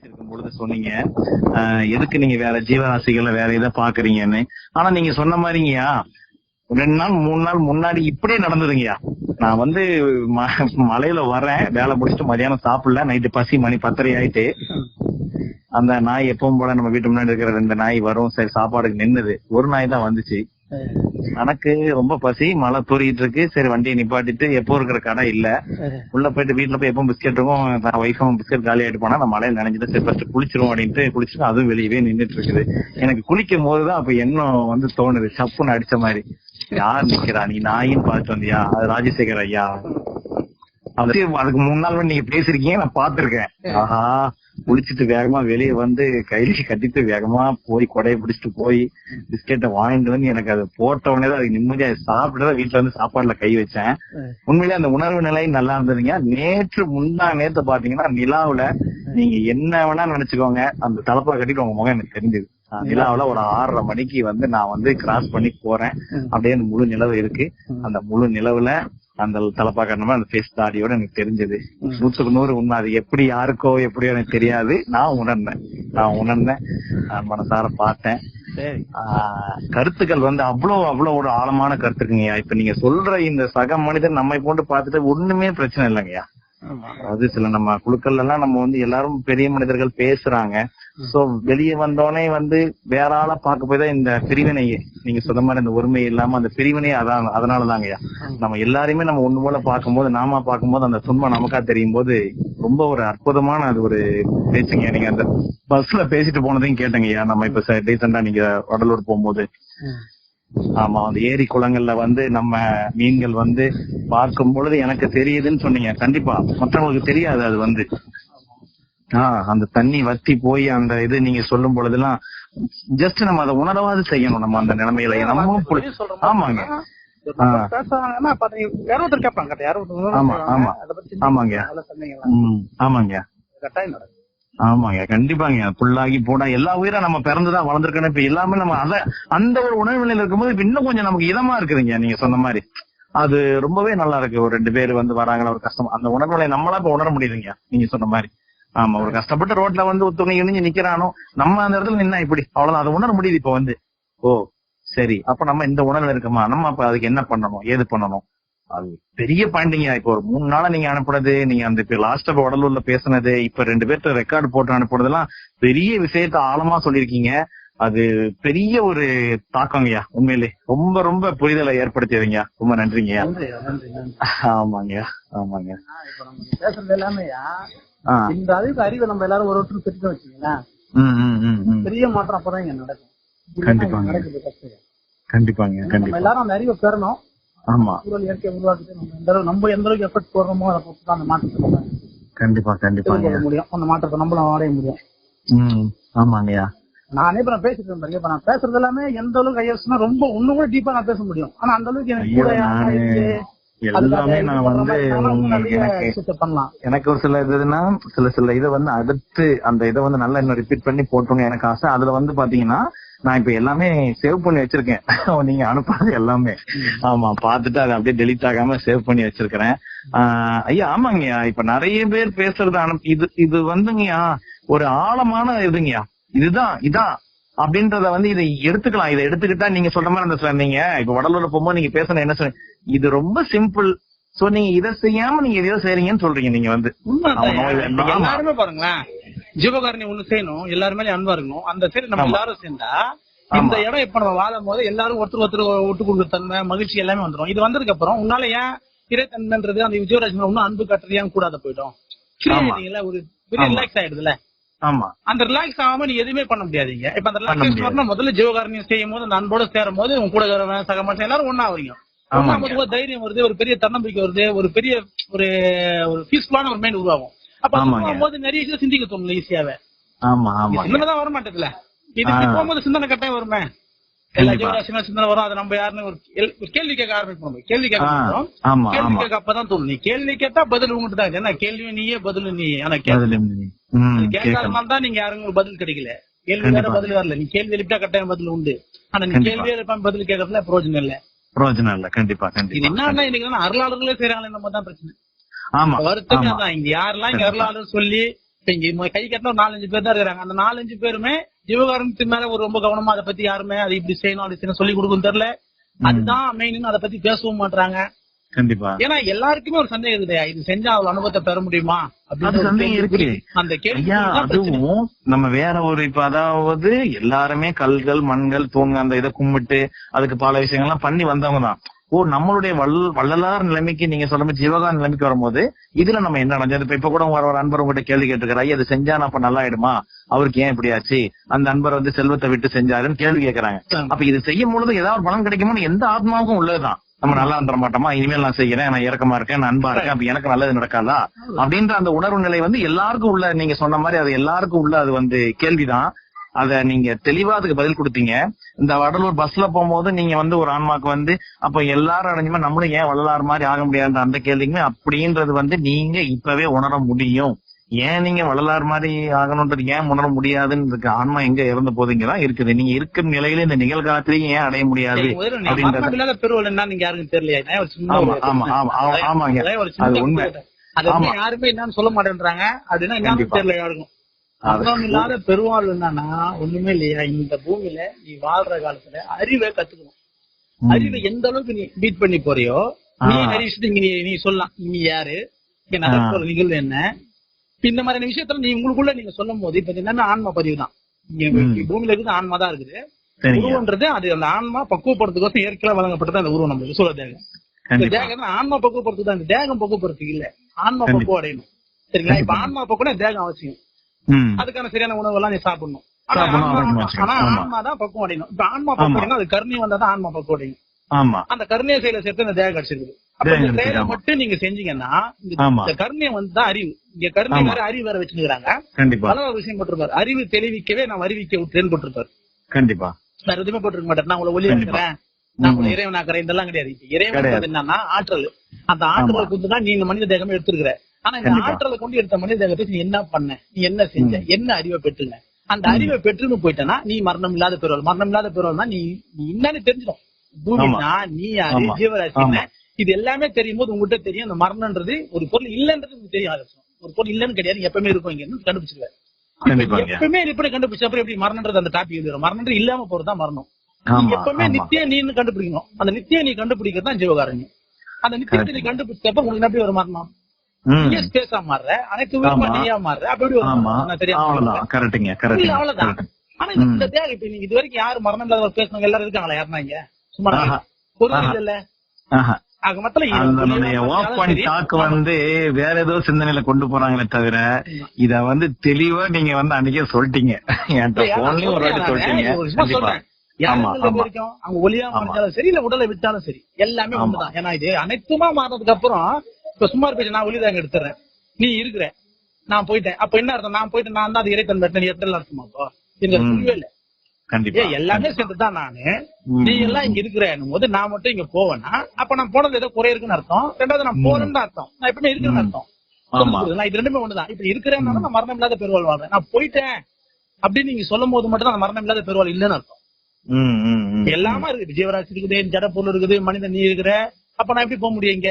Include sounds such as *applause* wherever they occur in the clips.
பேசியிருக்கும் பொழுது சொன்னீங்க. ஆஹ் எதுக்கு நீங்க வேற ஜீவராசிகள் வேற இதை பாக்குறீங்கன்னு ஆனா நீங்க சொன்ன மாதிரிங்கய்யா ரெண்டு நாள் மூணு நாள் முன்னாடி இப்படியே நடந்ததுங்கய்யா. நான் வந்து ம- மலையில வரேன் வேலை முடிச்சுட்டு மதியானம் சாப்பிடல நைட்டு பசி மணி பத்தரை ஆயிட்டு. அந்த நாய் எப்பவும் போல நம்ம வீட்டு முன்னாடி இருக்கிற ரெண்டு நாய் வரும் சரி சாப்பாடுக்கு நின்னுது. ஒரு நாய் தான் வந்துச்சு. எனக்கு ரொம்ப பசி மழை தூரிட்டு இருக்கு சரி வண்டியை நிப்பாட்டிட்டு எப்போ இருக்கிற கடை இல்ல. உள்ள போயிட்டு வீட்டுல போய் எப்பவும் பிஸ்கெட் இருக்கும். ஒய்ஃபும் பிஸ்கெட் காலி ஆயிட்டு போனா நான் மழையில நினைஞ்சிட்டு சரி ஃபர்ஸ்ட் குளிச்சிரும் அப்படின்ட்டு குளிச்சுட்டு அதுவும் வெளியவே நின்னுட்டு இருக்குது எனக்கு குளிக்கும் போதுதான் அப்ப எண்ணம் வந்து தோணுது. சப்புன்னு அடிச்ச மாதிரி. யார் நிக்கிறா? நீ நாயின்னு பார்த்துட்டு வந்தியா? அது ராஜசேகர் ஐயா. அதுக்கு மூணு நாள் நீங்க பேசிருக்கீங்க நான் பாத்திருக்கேன் ஆஹா. குளிச்சுட்டு வேகமா வெளியே வந்து கையில கட்டிட்டு வேகமா போய் கொடையை பிடிச்சிட்டு போய் பிஸ்கெட்டை வாங்கிட்டு வந்து எனக்கு அது போட்ட உடனே தான் அதுக்கு நிம்மதியா சாப்பிட்டு வீட்டுல வந்து சாப்பாடுல கை வச்சேன். உண்மையிலே அந்த உணர்வு நிலை நல்லா இருந்ததுங்க. நேற்று முந்தா நேத்து பாத்தீங்கன்னா நிலாவுல நீங்க என்ன வேணா நினைச்சுக்கோங்க. அந்த தலப்பா கட்டிட்டு உங்க முகம் எனக்கு தெரிஞ்சது. நிலாவுல ஒரு ஆறரை மணிக்கு வந்து நான் வந்து கிராஸ் பண்ணி போறேன். அப்படியே அந்த முழு நிலவு இருக்கு. அந்த முழு நிலவுல அந்த தலப்பா கட்டணமா அந்த ஃபேஸ் தாடியோட எனக்கு தெரிஞ்சது. நூத்துக்கு நூறு உண்மை. அது எப்படி யாருக்கோ எப்படியோ எனக்கு தெரியாது. நான் உணர்ந்தேன். நான் உணர்ந்தேன். நான் மனசார பார்த்தேன். கருத்துக்கள் வந்து அவ்வளவு அவ்வளவு ஒரு ஆழமான கருத்துக்குங்கய்யா. இப்ப நீங்க சொல்ற இந்த சக மனிதன் நம்மை போட்டு பார்த்துட்டு ஒண்ணுமே பிரச்சனை இல்லைங்கய்யா. அதாவது சில நம்ம குழுக்கள்ல எல்லாம் நம்ம வந்து எல்லாரும் பெரிய மனிதர்கள் பேசுறாங்க. சோ வெளியே வந்தோடனே வந்து வேற ஆளா பார்க்க போய் தான் இந்த பிரிவினை நீங்க சொன்ன மாதிரி அந்த ஒருமை இல்லாம அந்த பிரிவினை அதான் அதனாலதாங்கய்யா. நம்ம எல்லாரையுமே நம்ம ஒண்ணு போல பார்க்கும்போது நாம பார்க்கும்போது அந்த துன்பம் நமக்கா தெரியும் போது ரொம்ப ஒரு அற்புதமான அது ஒரு பேச்சுங்க. நீங்க அந்த பஸ்ல பேசிட்டு போனதையும் கேட்டங்கய்யா. நம்ம இப்ப ரீசெண்டா நீங்க வடலூர் போகும்போது. ஆமா அந்த ஏரி குளங்கள்ல வந்து நம்ம மீன்கள் வந்து பார்க்கும் பொழுது எனக்கு தெரியுதுன்னு சொன்னீங்க. கண்டிப்பா மற்றவங்களுக்கு தெரியாது அது வந்து. ஆஹ் அந்த தண்ணி வத்தி போய் அந்த இது நீங்க சொல்லும் பொழுதெல்லாம் ஜஸ்ட் நம்ம அதை உணரவாது செய்யணும் நம்ம அந்த நிலைமையில. நம்மளும் ஆமாங்க. ஆமாங்க. ஆமாங்க. நடக்கும். ஆமாங்க கண்டிப்பாங்க. புல்லாகி போனா எல்லா உயிரும் நம்ம பிறந்துதான் வளர்ந்துருக்கணும். இப்ப எல்லாமே நம்ம அத அந்த ஒரு உணவு நிலையில இருக்கும்போது இப்ப இன்னும் கொஞ்சம் நமக்கு இதமா இருக்குதுங்க நீங்க சொன்ன மாதிரி. அது ரொம்பவே நல்லா இருக்கு. ஒரு ரெண்டு பேர் வந்து வராங்களா ஒரு கஷ்டம். அந்த உணர்வு நிலையை நம்மளா இப்ப உணர முடியுதுங்க நீங்க சொன்ன மாதிரி. ஆமா ஒரு கஷ்டப்பட்டு ரோட்ல வந்து ஒருத்தவங்க இணைஞ்சு நிக்கிறானோ நம்ம அந்த இடத்துல நின்னா இப்படி? அவ்வளவுதான். அதை உணர முடியுது இப்ப வந்து. ஓ சரி. அப்ப நம்ம இந்த உணர்வுல இருக்கோமா? நம்ம அப்ப அதுக்கு என்ன பண்ணணும்? ஏது பண்ணணும்? அது பெரிய பாயிண்டிங்க இப்ப ஒரு மூணு நாளா நீங்க அனுப்புனது நீங்க அந்த இப்ப லாஸ்ட் அப்ப வடலூர்ல பேசுனது இப்ப ரெண்டு பேர்த்த ரெக்கார்டு போட்டு அனுப்புனதெல்லாம் பெரிய விஷயத்த ஆழமா சொல்லியிருக்கீங்க. அது பெரிய ஒரு தாக்கங்கய்யா உண்மையிலே. ரொம்ப ரொம்ப புரிதலை ஏற்படுத்தியதுங்க ரொம்ப நன்றிங்கய்யா நன்றி, நன்றி, நன்றி. ஆமாங்க ஆமாங்க பேசுறது எல்லாமேயா, இந்த அளவுக்கு அறிவை நம்ம எல்லாரும் ஒரு ஒருத்தர் பெற்றுட்டு வச்சுங்களேன் ம் ம் ம் ம். பெரிய மாற்றம் அப்பதான் இங்க நடக்கும். கண்டிப்பாங்க. கண்டிப்பாங்க கண்டிப்பா. எல்லாரும் அந்த அறிவை பெறணும். ஆமா. சூழல் இயற்கை உருவாக்கிட்டு நம்ம எந்த அளவுக்கு நம்ம எந்த அளவுக்கு எஃபர்ட் போடுறோமோ அதை பொறுத்து தான் அந்த மாற்றத்தை கண்டிப்பா எதிர்கொள்ள முடியும். அந்த மாற்றத்தை நம்மளும் அடைய முடியும். ம் ஆமாங்கய்யா நானே இப்ப நான் பேசிட்டு இருந்தேன். இப்ப நான் பேசுறது எல்லாமே எந்த அளவுக்கு ஐஎஸ்னா ரொம்ப இன்னும் கூட டீப்பா நான் பேச முடியும். ஆனா அந்த அளவுக்கு எனக்கு கூட. எல்லாமே நான் வந்து எனக்கு பண்ணலாம். எனக்கு ஒரு சில இதுனா சில சில இதை வந்து அடுத்து அந்த இதை வந்து நல்லா இன்னும் ரிப்பீட் பண்ணி போட்டோம்னு எனக்கு ஆசை. அதுல வந்து பாத்தீங்கன்னா நான் இப்ப எல்லாமே சேவ் பண்ணி வச்சிருக்கேன். *laughs* நீங்க அனுப்புறது எல்லாமே. ஆமா பாத்துட்டு அதை அப்படியே டெலிட் ஆகாம சேவ் பண்ணி வச்சிருக்கிறேன். ஆஹ் ஐயா ஆமாங்கய்யா. இப்ப நிறைய பேர் பேசுறது அனுப்பி இது இது வந்துங்கய்யா ஒரு ஆழமான இதுங்கய்யா. இதுதான் இதான். அப்படின்றத வந்து இதை எடுத்துக்கலாம். இதை எடுத்துக்கிட்டா நீங்க சொல்ற மாதிரி அந்த சொன்னீங்க இப்ப வடலூர்ல போகும்போது நீங்க பேசணும் என்ன சொன்னீங்க? இது ரொம்ப சிம்பிள் சோ நீங்க இதை செய்யாம நீங்க எதையோ செய்றீங்கன்னு சொல்றீங்க நீங்க வந்து. எல்லாருமே பாருங்களேன். ஜீவகாரணி ஒண்ணு செய்யணும் எல்லாருமே அன்பா இருக்கணும். அந்த சைடு நம்ம. எல்லாரும் சேர்ந்தா இந்த இடம் இப்ப நம்ம வாழும் போது எல்லாரும் ஒருத்தர் ஒருத்தர் விட்டு கொடுக்குற தன்மை மகிழ்ச்சி எல்லாமே வந்துரும். இது வந்ததுக்கு அப்புறம் உன்னால ஏன் இறைத்தன்மைன்றது அந்த விஜயராஜ் மேல இன்னும் அன்பு காட்டுறது ஏன் கூடாத போயிடும்? ஒரு பெரிய. ரிலாக்ஸ் ஆயிடுதுல ஆமா. அந்த ரிலாக்ஸ் ஆகாம நீ எதுவுமே பண்ண முடியாதீங்க. இப்ப அந்த ரிலாக்ஸ். வரணும் முதல்ல ஜீவகாரணியம் செய்யும் போது அந்த அன்போட சேரும் போது உங்க கூட இருக்கிறவன் சக மனுஷன் எல்லாரும் ஒண்ணா வரீங்க தைரியம் வருது ஒரு பெரிய தன்னம்பிக்கை வருது ஒரு பெரிய ஒரு ஒரு பீஸ்ஃபுல்லான ஒரு மைண்ட் உருவாகும். அப்ப அது ஆமாங்க. உருவாகும் போது நிறைய விஷயம் சிந்திக்க தோணும் ஈஸியாவே. ஆமா ஆமா சிந்தனை வர மாட்டேதுல. இது போகும்போது சிந்தனை கட்டாயம் வருமே. எல்லா. ஜீவராசினா சிந்தனை வரும் அது நம்ம யாருன்னு ஒரு கேள்- ஒரு கேள்வி கேட்க ஆரம்பிப்போம். கேள்வி கேட்க கேள்வி கேட்க அப்பதான் தோணும். நீ கேள்வி கேட்டா பதில் உங்ககிட்ட தான். என்ன கேள்வி நீயே பதில் நீ ஆனா கேள்வி கேட்காதனால தான் நீங்க உங்களுக்கு பதில் கிடைக்கல. கேள்வி வேற. பதில் வரல. நீ கேள்வி எழுப்பிட்டா கட்டாயம் பதில் உண்டு. ஆனா நீ. கேள்வி எழுப்பாம பதில் கேட்கறதுல பிரயோஜனம் இல்ல. பிரயோஜனம் இல்ல. கண்டிப்பா இது கண்டிப்பா. என்னன்னா இன்னைக்கு வந்து அருளாளர்களே செய்யறாங்களே நம்ம தான் பிரச்சனை. வருத்தமே தான். இங்க யாரெல்லாம் இங்க அருளாளர் சொல்லி இங்க கை கட்டின ஒரு நாலஞ்சு பேர் தான் இருக்காங்க அந்த நாலஞ்சு பேருமே ஜீவகாரணத்து மேல ஒரு ரொம்ப கவனமா அதை பத்தி யாருமே அதை இப்படி செய்யணும் அது செய்யணும் சொல்லி கொடுக்கும் தெரியல. அதுதான் மெயின் அதை பத்தி பேசவும் மாட்டாங்க கண்டிப்பா. ஏன்னா எல்லாருக்குமே ஒரு சந்தேகம் இருக்குதா. இது செஞ்சா அவ்வளவு அனுபவத்தை பெற முடியுமா. அந்த அதுவும் நம்ம வேற ஒரு இப்ப அதாவது எல்லாருமே கல்கள் மண்கள் தூங்க அந்த இதை கும்பிட்டு அதுக்கு பல விஷயங்கள்லாம் பண்ணி வந்தவங்க தான். ஓ நம்மளுடைய வள் வள்ளலார் நிலைமைக்கு நீங்க சொல்ற மாதிரி ஜீவகார நிலைமைக்கு வரும்போது இதுல நம்ம என்ன நடந்தது? இப்ப இப்ப கூட வர ஒரு அன்பர் உங்ககிட்ட கேள்வி கேட்டுக்கிறாய் ஐயா இது செஞ்சா அப்ப நல்லா ஆயிடுமா அவருக்கு ஏன் இப்படி ஆச்சு? அந்த அன்பர் வந்து செல்வத்தை விட்டு செஞ்சாருன்னு கேள்வி கேட்கறாங்க. அப்ப இது செய்யும் பொழுது ஏதாவது பலன் கிடைக்குமோ எந்த ஆத்மாவுக்கும் உள்ளதுதான். நம்ம நல்லா இருந்துட மாட்டோமா? இனிமேல் நான் செய்யறேன் நான் இறக்கமா இருக்கேன் நான் அன்பா இருக்கேன் அப்ப எனக்கு நல்லது நடக்காதா? அப்படின்ற அந்த உணர்வு நிலை வந்து எல்லாருக்கும் உள்ள நீங்க சொன்ன மாதிரி அது எல்லாருக்கும் உள்ள அது வந்து கேள்விதான். அத நீங்க தெளிவா அதுக்கு பதில் கொடுத்தீங்க. இந்த வடலூர் பஸ்ல போகும்போது நீங்க வந்து ஒரு ஆன்மாக்கு வந்து அப்ப எல்லாரும் அடைஞ்சுமா நம்மளும் ஏன் வள்ளலார் மாதிரி ஆக முடியாது அந்த கேள்விக்குமே அப்படின்றது வந்து நீங்க இப்பவே உணர முடியும். ஏன் நீங்க வள்ளலார் மாதிரி ஆகணும்ன்றது ஏன் உணர முடியாதுன்னு இருக்கு ஆன்மா எங்க இறந்த போதுங்கதான் இருக்குது. நீங்க இருக்கிற நிலையில இந்த நிகழ்காலத்திலேயே ஏன் அடைய முடியாது அப்படின்றத- ஆமா ஆமா ஆமா ஆமா, ஆமாங்க. அது உண்மை. யாருமே என்னன்னு சொல்ல மாட்டேன்றாங்க. அப்படின்னா. தெரியல யாருக்கும். மரணம் இல்லாத பெருவாள் என்னன்னா ஒண்ணுமே இல்லையா? இந்த பூமியில நீ வாழ்ற காலத்துல அறிவை கத்துக்கணும். அறிவை எந்த அளவுக்கு நீ பீட் பண்ணி போறியோ நீ விஷயத்தை இங்க நீ- நீ சொல்லலாம். நீ யாரு? இங்க நடக்கிற நிகழ்வு என்ன? இந்த மாதிரியான விஷயத்துல நீ உங்களுக்குள்ள நீங்க சொல்லும் போது இப்ப என்னன்னா ஆன்மா பதிவு தான். பூமியில இருக்குது ஆன்மா தான் இருக்குது. உருவன்றது அது அந்த ஆன்மா பக்குவப்படுறதுக்கோசம் இயற்கையா வழங்கப்பட்டது அந்த உருவம் நம்மளுக்கு. சூழ தேகம் தேகம் ஆன்மா பக்குவப்படுறது தான். இந்த தேகம் பக்குவப்படுறதுக்கு இல்ல. ஆன்மா. பக்குவம் அடையணும். சரிங்களா? இப்ப. ஆன்மா பக்குவம் தேகம் அவசியம். அதுக்கான சரியான உணவு எல்லாம் நீ சாப்பிடணும். ஆனா ஆன்மா- தான். பக்குவம் அடையணும். இப்ப ஆன்மா பக்குவம் அது கருணை வந்தா தான் ஆன்மா பக்குவம் அடையும். ஆமா. அந்த கருணைய செயலை சேர்த்து இந்த தேகம் கிடைச்சிருக்குது. அப்ப இந்த செயலை. மட்டும் நீங்க செஞ்சீங்கன்னா இந்த- கருணையை வந்து தான் அறிவு. இங்க கருணை. வேற அறிவு வேற வச்சுக்கிறாங்க கண்டிப்பா. பல விஷயம் போட்டிருப்பாரு. அறிவு தெளிவிக்கவே நான் அறிவிக்க விட்டுறேன்னு போட்டிருப்பாரு. கண்டிப்பா. வேற எதுவுமே போட்டிருக்க மாட்டேன் நான் உங்களை ஒளி. ஆக்குறேன் நான் உங்களை ம். இறைவன் ஆக்குறேன் இதெல்லாம் கிடையாது. இறைவன். என்னன்னா ஆற்றல். அந்த ஆற்றலை. கொண்டு தான் நீ இந்த மனித தேகமே எடுத்துருக்கிற. ஆனா இந்த. ஆற்றலை கொண்டு எடுத்த மனித தேகத்தை நீ என்ன பண்ண? நீ என்ன செஞ்ச. என்ன அறிவை பெற்றுங்க அந்த அறிவை பெற்றுன்னு போயிட்டனா நீ மரணம் இல்லாத பெறுவல் மரணம் இல்லாத பெறுவல்னா நீ என்னன்னு தெரிஞ்சிடும். பூமினா நீ யாரு. ஜீவராசி. இது எல்லாமே தெரியும் போது உங்ககிட்ட தெரியும். அந்த மரணம்ன்றது ஒரு பொருள் இல்லன்றது உங்களுக்கு தெரியும் அது. ஒரு பொருள் இல்லன்னு கிடையாது. எப்பவுமே இருக்கும் இங்க கண்டுபிடிச்சிருவாரு எப்பவுமே எப்படி கண்டுபிடிச்ச? அப்புறம் எப்படி மரணம்ன்றது அந்த டாபிக் எழுதுறோம் மரணம்ன்றது இல்லாம போறதுதான் மரணம். எப்பவுமே நித்திய நீன்னு கண்டுபிடிக்கணும். அந்த நித்திய நீ கண்டுபிடிக்கிறது தான் ஜீவகாரண்யம். அந்த நித்தியத்தை நீ கண்டுபிடிச்சப்ப உங்களுக்கு எப்படி ஒரு மரணம்? ம். நீயே ஸ்பேஸா மாறுற அப்படி அவ்வளவுதான். கரெக்டுங்க கரெக்ட் அவ்வளவுதான். ஆனா இந்த- தேவை இப்ப இது வரைக்கும் யாரு மரணம் இல்லாத பேசுனவங்க எல்லாரும் இருக்காங்களா? இங்க? சும்மா. பொருள். இல்ல வந்து வேற ஏதோ சிந்தனையில கொண்டு போறாங்களே தவிர இத வந்து தெளிவா நீங்க வந்து அன்னைக்கே சொல்லிட்டீங்க. என்கிட்ட போன்லயும் ஒரு வாட்டி சொல்லிட்டீங்க. அவங்க ஒளியா ஆமா. மறைஞ்சாலும் சரி இல்ல உடலை விட்டாலும் சரி எல்லாமே. ஒண்ணுதான். ஏன்னா இது அனைத்துமா மாறினதுக்கு அப்புறம் இப்ப சும்மா பேச நான் ஒளிதாங்க எடுத்துறேன். நீ இருக்கிற நான் போயிட்டேன். அப்ப என்ன அர்த்தம்? நான் போயிட்டு நான் தான் அது இறைத்தன் நீ எத்தனை அர்த்தமா அப்போ? எனக்கு. புரியவே இல்ல. கண்டிப்பா. எல்லாமே சேர்ந்துதான் நானு. நீ எல்லாம் இங்க இருக்கிறேன் போது நான் மட்டும் இங்க போவேன்னா அப்ப நான் போனது ஏதோ குறை இருக்குன்னு அர்த்தம்? ரெண்டாவது நான். போறேன்னு அர்த்தம். நான் எப்பவுமே இருக்கிறேன்னு. அர்த்தம்? நான் இது ரெண்டுமே ஒண்ணுதான். இப்ப இருக்கிறேன்னாலும் நான் மரணம் இல்லாத பெருவாள் வாழ்றேன். நான் போயிட்டேன். அப்படின்னு நீங்க சொல்லும் போது மட்டும் அந்த மரணம் இல்லாத பெருவாள் இல்லைன்னு அர்த்தம். எல்லாமே இருக்குது. ஜீவராசி இருக்குது ஜட பொருள் இருக்குது மனிதன் நீ இருக்கிற. அப்ப நான் எப்படி போக முடியும் இங்க?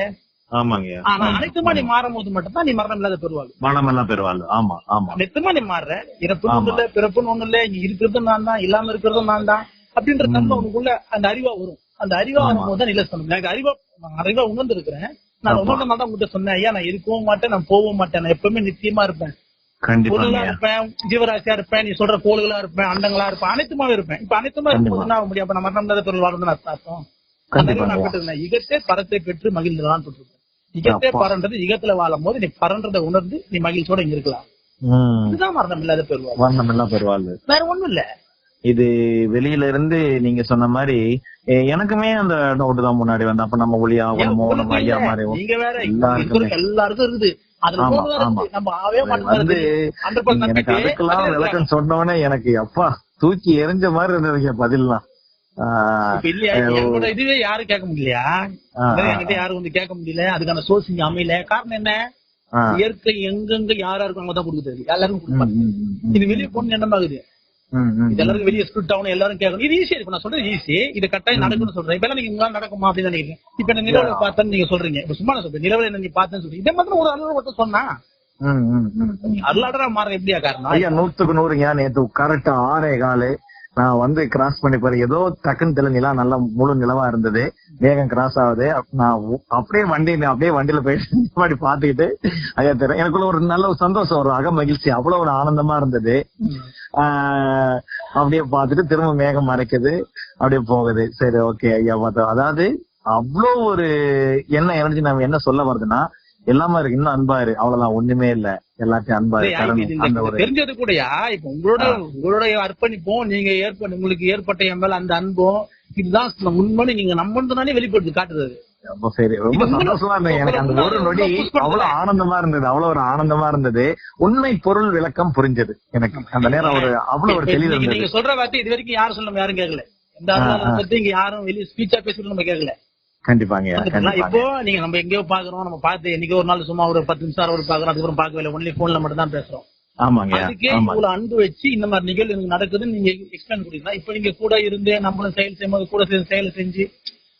ஆமாங்க. ஆனா அனைத்துமா நீ மாறும் போது மட்டும் தான் நீ மரணம் இல்லாத பெருவாள் மனம் எல்லாம் பெறுவாள் ஆமா ஆமா. அனைத்துமா நீ மாறுற? இறப்புன்னு. ஒண்ணு இல்ல பிறப்புன்னு ஒண்ணு இல்ல இங்க இருக்கிறதும் நான் தான் இல்லாம இருக்கிறதும் நான் தான் அப்படின்ற தன்மை. உனக்குள்ள அந்த அறிவா வரும். அந்த அறிவா. வரும்போது தான் நிலசனம் எனக்கு அறிவா அறிவா உணர்ந்து இருக்கிறேன் நான் ஆமா. உணர்ந்த தான் உங்ககிட்ட சொன்னேன். ஐயா நான் இருக்கவும் மாட்டேன் நான் போகவும் மாட்டேன். நான் எப்பவுமே நிச்சயமா இருப்பேன். பொருளா இருப்பேன் ஜீவராசியா இருப்பேன் நீ சொல்ற கோள்களா இருப்பேன் அண்டங்களா இருப்பேன் அனைத்துமாவே இருப்பேன். இப்ப அனைத்துமா இருக்கும்போது என்ன ஆக முடியும்? அப்ப நான் மரணம் இல்லாத பொருள் வாழ்ந்து நான் அர்த்தம் அந்த நான் பெற்றிருந்தேன் இகத்தே பரத்தை பெற்று மகிழ்ந்ததான் போட்டிருக்கேன். இகத்தே. பரன்றது இகத்துல வாழும் போது நீ பரன்றதை உணர்ந்து நீ மகிழ்ச்சியோட இங்க இருக்கலாம். இதுதான் மரணம் இல்லாத பெருவாள் வண்ணம் எல்லாம் பெறுவாள் வேற ஒண்ணும் இல்ல. இது வெளியில இருந்து நீங்க சொன்ன மாதிரி எனக்குமே அந்த டவுட் தான் முன்னாடி வந்து அப்ப நம்ம ஒளி ஏன் ஆகணுமோ உங்களுக்கு நம்ம ஐயா? மாதிரி நீங்க வேற எல்லாருக்குமே. இருக்குது. எனக்கு அதுக்கெல்லாம் விளக்கம் சொன்னவனே எனக்கு அப்பா தூக்கி எரிஞ்ச மாதிரி இருந்ததுங்க பதில்லாம். இதுவே யாரும் கேட்க முடியலையா? என்கிட்ட யாரும் வந்து கேட்க முடியல. அதுக்கான சோர்ஸ் இங்க அமையல. காரணம் என்ன? இயற்கை எங்கெங்க யாரா இருக்கும் அவங்க தான் கொடுக்குறது எல்லாருக்கும் கொடுப்பாங்க. இது வெளியே போன என்னமாகுது இது எல்லாருக்கும் வெளியே ஸ்பிரிட் ஆகணும் எல்லாரும் கேட்கணும். இது ஈஸியா இருக்கு நான் சொல்றது ஈஸி இது கட்டாயம் நடக்கும்னு சொல்றேன். இப்ப நீங்க உங்களால நடக்குமா? அப்படின்னு நினைக்கிறீங்க இப்ப என்ன நிலவுல பார்த்தேன்னு நீங்க சொல்றீங்க. இப்ப சும்மா நான் சொல்றேன். நிலவுல என்ன நீ பார்த்தேன்னு சொல்றீங்க. இதை மாத்திரம் ஒரு அளவு மட்டும் சொன்னா. அருளாடரா மாற எப்படியா காரணம்? ஐயா நூத்துக்கு நூறுங்க நேத்து கரெக்டா ஆறே காலு. நான் வந்து கிராஸ் பண்ணி போறேன் ஏதோ டக்குன்னு தெரியல நிலா நல்லா முழு நிலவா இருந்தது. வேகம் கிராஸ் ஆகுது. நான் அப்படியே வண்டி அப்படியே வண்டியில போயிட்டு *laughs* முன்னாடி பாத்துக்கிட்டு ஐயா தெரியும் எனக்குள்ள ஒரு நல்ல ஒரு சந்தோஷம் ஒரு அக மகிழ்ச்சி. அவ்வளவு ஒரு ஆனந்தமா இருந்தது. ஆஹ் அப்படியே பார்த்துட்டு திரும்ப மேகம் மறைக்குது. அப்படியே போகுது. சரி ஓகே ஐயா பார்த்தோம் அதாவது அவ்வளோ ஒரு என்ன எனர்ஜி நம்ம என்ன சொல்ல வருதுன்னா எல்லாமே இருக்கு. இன்னும் அன்பா இரு. அவ்வளவுதான். ஒண்ணுமே இல்ல. எல்லாத்தையும் அன்பா இரு. இல்லையா, கருணை, இது இந்த- அந்த இது ஒரு தெரிஞ்சது கூடயா? இப்ப உங்களோட உங்களோட அர்ப்பணிப்போம் நீங்க ஏற்ப உங்களுக்கு ஏற்பட்ட என் மேல அந்த அன்பும் இதுதான் உண்மைன்னு நீங்க நம்பணும்னாலே வெளிப்படுத்தி காட்டுறது. ரொம்ப சரி. ரொம்ப சந்தோஷமா இருந்தது எனக்கு அந்த ஒரு நொடி. அவ்வளவு ஆனந்தமா இருந்தது. அவ்வளவு ஒரு ஆனந்தமா இருந்தது. உண்மை பொருள் விளக்கம் புரிஞ்சது எனக்கு. அந்த நேரம் ஒரு அவ்வளவு ஒரு தெளிவு நீங்க- சொல்ற வார்த்தை இது வரைக்கும் யாரும் சொல்ல யாரும் கேட்கல. இந்த யாரும் வெளிய ஸ்பீச்சா பேசிட்டு நம்ம கேட்கல. கண்டிப்பாங்க? கண்டிப்பாங்க. இப்போ நீங்க நம்ம எங்கேயோ பாக்குறோம் நம்ம பார்த்து என்னைக்கோ ஒரு நாள் சும்மா ஒரு பத்து நிமிஷம் ஒரு பாக்குறோம் அதுக்கப்புறம் பார்க்கவே இல்லை. ஒன்லி போன்ல மட்டும் தான் பேசுறோம். ஆமாங்க அதுக்கே இவ்வளவு அன்பு வச்சு இந்த மாதிரி நிகழ்வு நடக்குதுன்னு நீங்க எக்ஸ்பிளைன் கொடுக்கலாம் இப்ப நீங்க கூட இருந்து நம்மளும் செயல் செய்யும்போது கூட சேர்ந்து செயல் செஞ்சு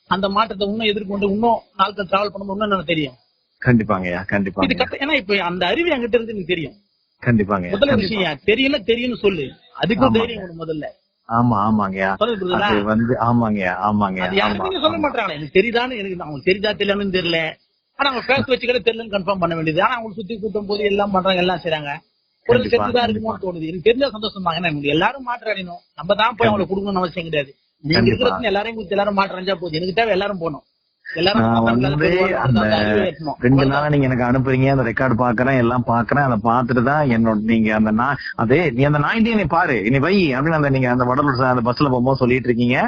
அந்த மாற்றத்தை இன்னும் எதிர்கொண்டு இன்னும் நாட்கள் டிராவல் பண்ணும்போது இன்னும் எனக்கு தெரியும். கண்டிப்பாங்கய்யா இது கண்டிப்பாங்க கட்ட ஏன்னா இப்ப அந்த அறிவு என்கிட்ட இருந்து எனக்கு தெரியும். கண்டிப்பாங்க முதல்ல கண்டிப்பா. விஷயம் தெரியல தெரியும்னு சொல்லு. அதுக்கும். தைரியம் முதல்ல. ஆமா புரியுதுங்களா? அது வந்து ஆமாங்கய்யா ஆமாங்க யாருமே சொல்ல மாட்டாங்களே எனக்கு தெரியுதான்னு எனக்கு அவங்களுக்கு தெரியுதா தெரியலன்னு தெரியல. ஆனா அவங்க பேச வச்சுக்கிட்ட தெரியலன்னு கன்ஃபார்ம் பண்ண வேண்டியது. ஆனா அவங்க சுத்தி கூட்டும் போது எல்லாம் பண்றாங்க எல்லாம் செய்றாங்க. ஒரு தெரிஞ்சுதான் இருக்குமோன்னு தோணுது. எனக்கு தெரிஞ்ச சந்தோஷம் ஏன்னா உங்களுக்கு எல்லாரும் மாற்றம் அடையணும். நம்ம தான் போய் அவங்களை கொடுக்கணும்னு அவசியம் கிடையாது. நீங்க. இருக்கிறது எல்லாரையும் குறித்து எல்லாரும் மாற்றம் அடைஞ்சா போகுது எனக்கு தேவை எல்லாரும் போகணும். வந்து பெறுவாங்க. அந்த. ரெண்டு நாளா நீங்க எனக்கு அனுப்புறீங்க அந்த ரெக்கார்டு பாக்குறேன் எல்லாம் பாக்குறேன் அதை பார்த்துட்டு தான் என்னோட நீங்க அந்த நா- அதே நீ அந்த நாய்டி நீ பாரு இனி வை அப்படின்னு அந்த நீங்க அந்த வடலூர் அந்த பஸ்ல போகும்போது சொல்லிட்டு இருக்கீங்க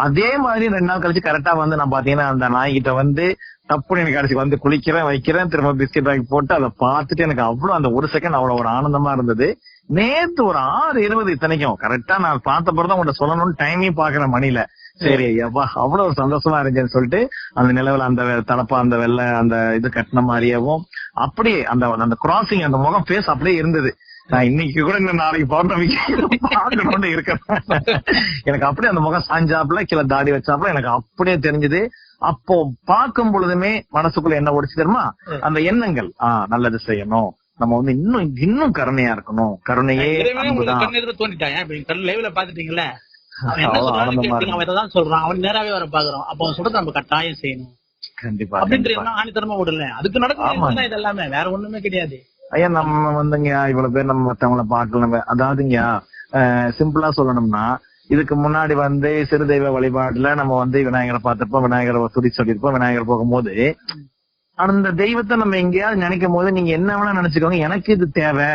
அதே மாதிரி ரெண்டு நாள் கழிச்சு கரெக்டா வந்து நான் பாத்தீங்கன்னா அந்த நாய்கிட்ட வந்து தப்புன்னு எனக்கு கடைசி வந்து குளிக்கிறேன் வைக்கிறேன் திரும்ப பிஸ்கெட் வாங்கி போட்டு அதை பார்த்துட்டு எனக்கு அவ்வளவு அந்த ஒரு செகண்ட் அவ்வளவு ஒரு ஆனந்தமா இருந்தது நேத்து ஒரு ஆறு இருபது இத்தனைக்கும் கரெக்டா நான் பார்த்த பிறகு உங்கள்ட்ட சொல்லணும்னு டைமையும் பாக்குறேன் மணில சரி ஐயாப்பா அவ்வளவு சந்தோஷமா இருந்துச்சுன்னு சொல்லிட்டு அந்த நிலவுல அந்த தலப்பா அந்த வெள்ளை அந்த இது கட்டின மாதிரியாவும் அப்படியே அந்த அந்த கிராசிங் அந்த முகம் ஃபேஸ் அப்படியே இருந்தது. நான் இன்னைக்கு கூட இன்னும் நாளைக்கு பௌர்ணமிக்கு பார்க்கணும்னு இருக்கேன் எனக்கு அப்படியே அந்த முகம் சாஞ்சாப்புல கீழே தாடி வச்சாப்புல எனக்கு அப்படியே தெரிஞ்சது. அப்போ பார்க்கும் பொழுதுமே மனசுக்குள்ள என்ன ஓடிச்சு தெரியுமா? அந்த எண்ணங்கள். ஆஹ் நல்லது செய்யணும். நம்ம வந்து இன்னும் இன்னும் கருணையா இருக்கணும். கருணையே கண் லைவ்ல பாத்துட்டீங்கல்ல அவன் என்ன அவ்வளவு சொல்றான்னு ஆனந்தமா கேட்டீங்க அவன் இருக்கு இதான் சொல்றான் அவன் நேராவே வர பாக்குறோம் அப்ப அவன் சொல்றது நம்ம கட்டாயம் செய்யணும். கண்டிப்பா அப்படின்ற ஆணித்தரமா விடல. அதுக்கு நடக்கும் ஆமாங்க. இது எல்லாமே வேற ஒண்ணுமே கிடையாது. ஐயா நம்ம வந்துங்க இவ்வளவு பேர் நம்ம மத்தவங்கள பார்க்கலாம் அதாவதுங்க சிம்பிளா சொல்லணும்னா இதுக்கு முன்னாடி வந்து சிறு தெய்வ வழிபாட்டுல நம்ம வந்து விநாயகரை பார்த்திருப்போம் விநாயகரை துதி சொல்லியிருப்போம் விநாயகர் போகும்போது அந்த தெய்வத்தை நம்ம எங்கேயாவது நினைக்கும் போது நீங்க என்ன வேணா நினைச்சுக்கோங்க எனக்கு இது தேவை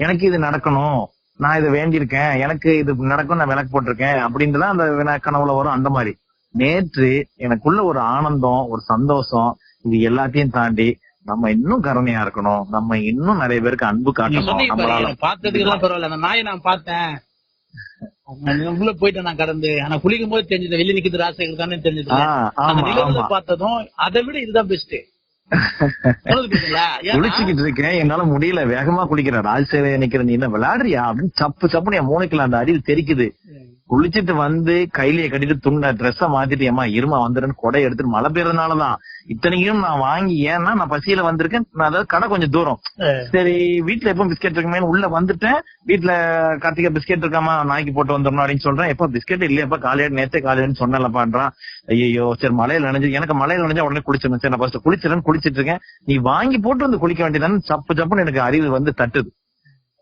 எனக்கு இது நடக்கணும். நான் இது வேண்டியிருக்கேன் எனக்கு இது நடக்கும் நான் விளக்கு போட்டிருக்கேன் அப்படின்ட்டுதான் அந்த வினா கனவுல வரும் அந்த மாதிரி. நேற்று எனக்குள்ள ஒரு ஆனந்தம் ஒரு சந்தோஷம் இது எல்லாத்தையும் தாண்டி நம்ம இன்னும் கருணையா இருக்கணும். நம்ம இன்னும் நிறைய பேருக்கு அன்பு காட்டணும். நம்மளால. பார்த்ததுக்கு எல்லாம் பரவாயில்ல. அந்த நாயை நான் பார்த்தேன். உள்ள போயிட்டேன் நான் கடந்து. ஆனா குளிக்கும் போது தெரிஞ்சது வெளிய நிக்கிறது ராசிகள் தானே தெரிஞ்சது. பார்த்ததும் அதை விட இதுதான் பெஸ்ட் குளிச்சுக்கிட்டு இருக்கேன் என்னால முடியல. வேகமா குளிக்கிறேன். ராஜ்சேவை நிக்கிற நீ என்ன விளையாடுறியா? அப்படின்னு சப்பு சப்புன்னு என் மூளைக்குள்ள அந்த அறிவு தெரிக்குது. குளிச்சிட்டு வந்து கையிலேயே கட்டிட்டு துண்ட ட்ரெஸ்ஸ மாத்திட்டு ஏமா இருமா வந்துடுன்னு கொடை எடுத்துட்டு மழை பெய்யறதுனாலதான். இத்தனைக்கும் நான் வாங்கி ஏன்னா நான் பசியில வந்திருக்கேன். நான் அதாவது கடை கொஞ்சம் தூரம். சரி வீட்டுல எப்போ பிஸ்கெட் இருக்குமே உள்ள வந்துட்டேன். வீட்டுல கார்த்திகா பிஸ்கெட் இருக்காமா நாய்க்கு போட்டு வந்துடணும் அப்படின்னு சொல்றேன். எப்ப பிஸ்கெட் இல்லையப்பா காலையில நேத்தே காலையில சொன்னலப்பான்றான் ஐயோ சரி மலையில நினைஞ்சு எனக்கு மலையில நினைஞ்சா உடனே குளிச்சிடணும் சரி நான் ஃபர்ஸ்ட் குளிச்சிடறேன் குளிச்சிட்டு இருக்கேன். நீ வாங்கி போட்டு வந்து குளிக்க வேண்டியதானே சப்பு சப்புன்னு எனக்கு அறிவு வந்து தட்டுது.